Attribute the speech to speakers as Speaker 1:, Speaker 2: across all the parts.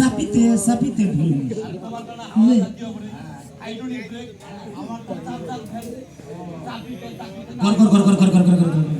Speaker 1: সাপিতে চাপিতে ভুল? কর কর কর কর কর কর কর কর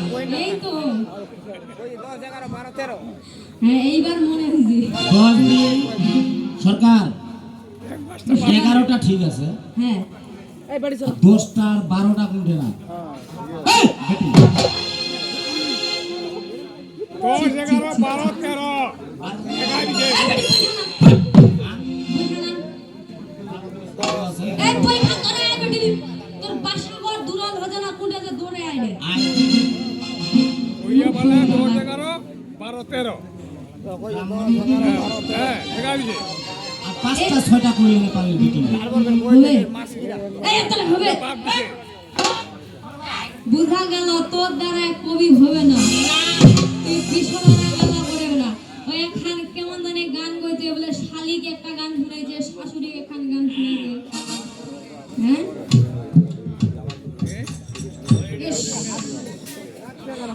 Speaker 1: সরকার এগারোটা ঠিক আছে
Speaker 2: হ্যাঁ
Speaker 1: দশটা বারোটা কোনটা না
Speaker 3: এগারো বারো তেরো।
Speaker 2: তেরো।
Speaker 3: হ্যাঁ
Speaker 1: পাঁচটা ছয়টা করে এনে পারলে
Speaker 2: বুঝা গেল তোর দ্বারা কবি হবে না। তুই বিশ্বমানা গেল করে না। ওই একখান কেমন জানি গান গাইতে বলে শালিকে একটা গান শুনাইছে শাশুড়িকে একখান গান শুনাইছে। হ্যাঁ?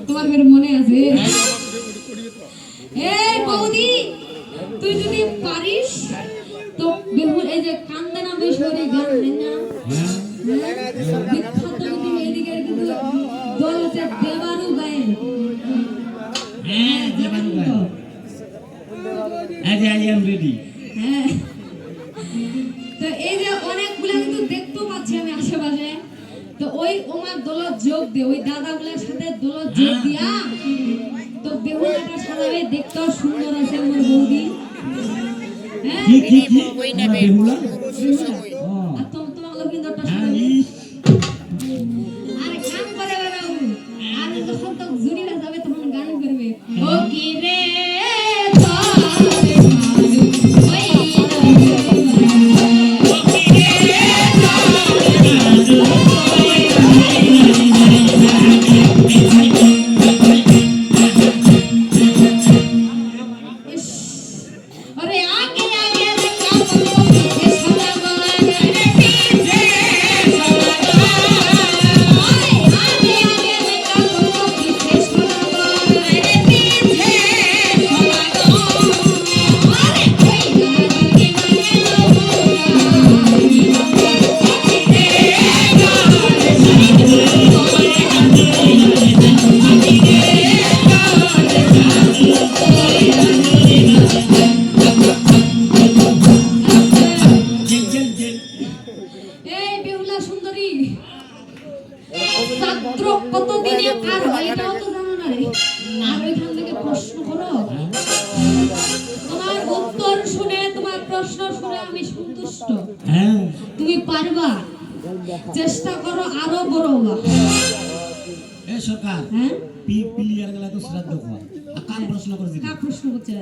Speaker 2: তোমার মনে আছে? এই বৌদি তুই যদি পারিস তো বেহুল এই যে কান্দে না গান না
Speaker 1: হ্যাঁ
Speaker 2: বিখ্যাত কিন্তু এদিকে কিন্তু দল হচ্ছে দেবারু গায়েন
Speaker 1: হ্যাঁ দেবারু গায়েন। আজ আই এম রেডি
Speaker 2: হ্যাঁ। তো এই যে অনেকগুলা কিন্তু দেখতে পাচ্ছি আমি আশেপাশে। তো ওই ওমার দলত যোগ দে ওই দাদাগুলার সাথে দলত যোগ দিয়া তো বেহুলাটার দেখতেও সুন্দর আছে আমার বৌদি। হ্যাঁ সুন্দরী ছাত্র কতদিনে কার হয় এটাও তো জানো না রে আর ওইখান থেকে প্রশ্ন করো। তোমার উত্তর শুনে তোমার প্রশ্ন শুনে আমি সন্তুষ্ট।
Speaker 1: হ্যাঁ।
Speaker 2: তুমি পারবা। চেষ্টা করো আরও বড় হবা
Speaker 1: এ সরকার
Speaker 2: হ্যাঁ?
Speaker 1: পি প্লেয়ার গেলা তো শ্রাদ্ধ কর কাম প্রশ্ন করে দিবি
Speaker 2: কা প্রশ্ন করছে?